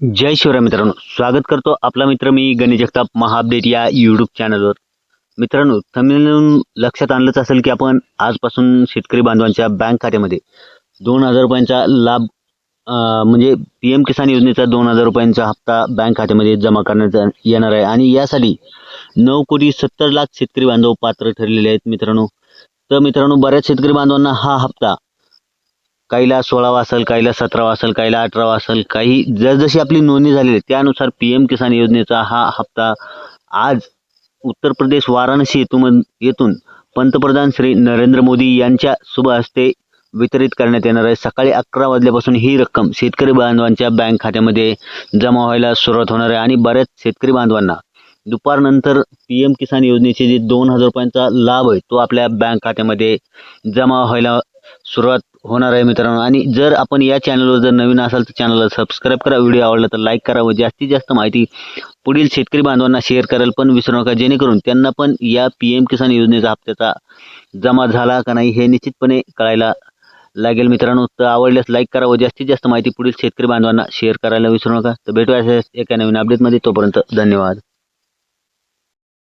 जय शिवराय मित्रांनो स्वागत करतो आपला मित्र मी गणेश जगताप महाअपडेट या यूट्यूब चॅनलवर मित्रांनो थंबनेलवरून लक्षात आणलंच असेल की आपण आजपासून शेतकरी बांधवांच्या बँक खात्यामध्ये दोन हजार रुपयांचा लाभ म्हणजे पी एम किसान योजनेचा दोन हजार रुपयांचा हप्ता बँक खात्यामध्ये जमा करण्यात येणार आहे. आणि यासाठी नऊ कोटी सत्तर लाख शेतकरी बांधव पात्र ठरलेले आहेत मित्रांनो. तर मित्रांनो बऱ्याच शेतकरी बांधवांना हा हप्ता काहीला सोळावा असेल काहीला सतरावा असेल काहीला अठरावा असेल काही जसजशी आपली नोंदणी झालेली आहे त्यानुसार पी एम किसान योजनेचा हा हप्ता आज उत्तर प्रदेश वाराणसी येथून येथून पंतप्रधान श्री नरेंद्र मोदी यांच्या शुभ हस्ते वितरित करण्यात येणार आहे. सकाळी अकरा वाजल्यापासून ही रक्कम शेतकरी बांधवांच्या बँक खात्यामध्ये जमा व्हायला सुरुवात होणार आहे आणि बऱ्याच शेतकरी बांधवांना दुपारनंतर पी एम किसान योजनेचे जे दोन हजार रुपयांचा लाभ आहे तो आपल्या बँक खात्यामध्ये जमा व्हायला सुरुवात होणार आहे मित्रांनो. आणि जर आपण या चॅनलवर जर नवीन असाल तर चॅनलला सबस्क्राईब करा व्हिडिओ आवडला तर लाईक करा व जास्तीत जास्त माहिती पुढील शेतकरी बांधवांना शेअर करायला पण विसरू नका. जेणेकरून त्यांना पण या पी एम किसान योजनेचा हप्त्याचा जमा झाला का नाही हे निश्चितपणे कळायला लागेल मित्रांनो. तर आवडल्यास लाईक करा व जास्तीत जास्त माहिती पुढील शेतकरी बांधवांना शेअर करायला विसरू नका. तर भेटूया एका नवीन अपडेटमध्ये तोपर्यंत धन्यवाद.